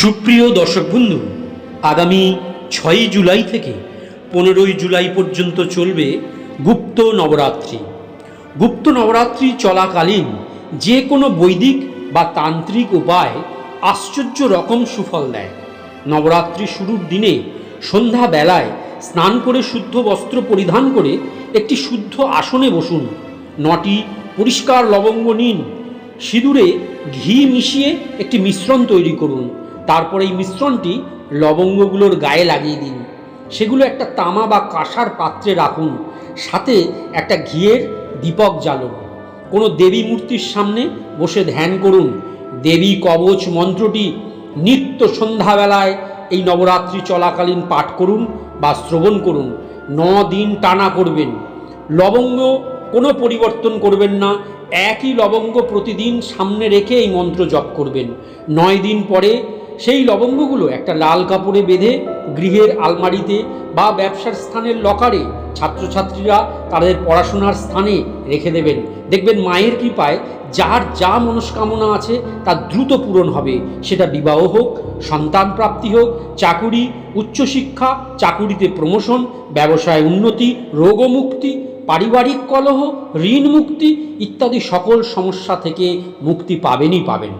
সুপ্রিয় দর্শক বন্ধু, আগামী ছয়ই জুলাই থেকে পনেরোই জুলাই পর্যন্ত চলবে গুপ্ত নবরাত্রি। গুপ্ত নবরাত্রি চলাকালীন যে কোনো বৈদিক বা তান্ত্রিক উপায় আশ্চর্য রকম সুফল দেয়। নবরাত্রি শুরুর দিনে সন্ধ্যা বেলায় স্নান করে শুদ্ধ বস্ত্র পরিধান করে একটি শুদ্ধ আসনে বসুন। নটি পরিষ্কার লবঙ্গ নিন। সিঁদুরে ঘি মিশিয়ে একটি মিশ্রণ তৈরি করুন। তারপর এই মিশ্রণটি লবঙ্গগুলোর গায়ে লাগিয়ে দিন। সেগুলো একটা তামা বা কাঁসার পাত্রে রাখুন। সাথে একটা ঘিয়ের দীপক জ্বালুন। কোনো দেবী মূর্তির সামনে বসে ধ্যান করুন। দেবী কবচ মন্ত্রটি নিত্য সন্ধ্যাবেলায় এই নবরাত্রি চলাকালীন পাঠ করুন বা শ্রবণ করুন। ন দিন টানা করবেন। লবঙ্গ কোনো পরিবর্তন করবেন না। একই লবঙ্গ প্রতিদিন সামনে রেখে এই মন্ত্র জপ করবেন। নয় দিন পরে সেই লবঙ্গগুলো একটা লাল কাপড়ে বেঁধে গৃহের আলমারিতে বা ব্যবসার স্থানের লকারে ছাত্রছাত্রীরা তাদের পড়াশোনার স্থানে রেখে দেবেন। দেখবেন মায়ের কৃপায় যার যা মনস্কামনা আছে তা দ্রুত পূরণ হবে। সেটা বিবাহ হোক, সন্তান প্রাপ্তি হোক, চাকুরি, উচ্চশিক্ষা, চাকুরিতে প্রমোশন, ব্যবসায় উন্নতি, রোগমুক্তি, পারিবারিক কলহ ঋণ মুক্তি ইত্যাদি সকল সমস্যা থেকে মুক্তি পাবেনই পাবেন।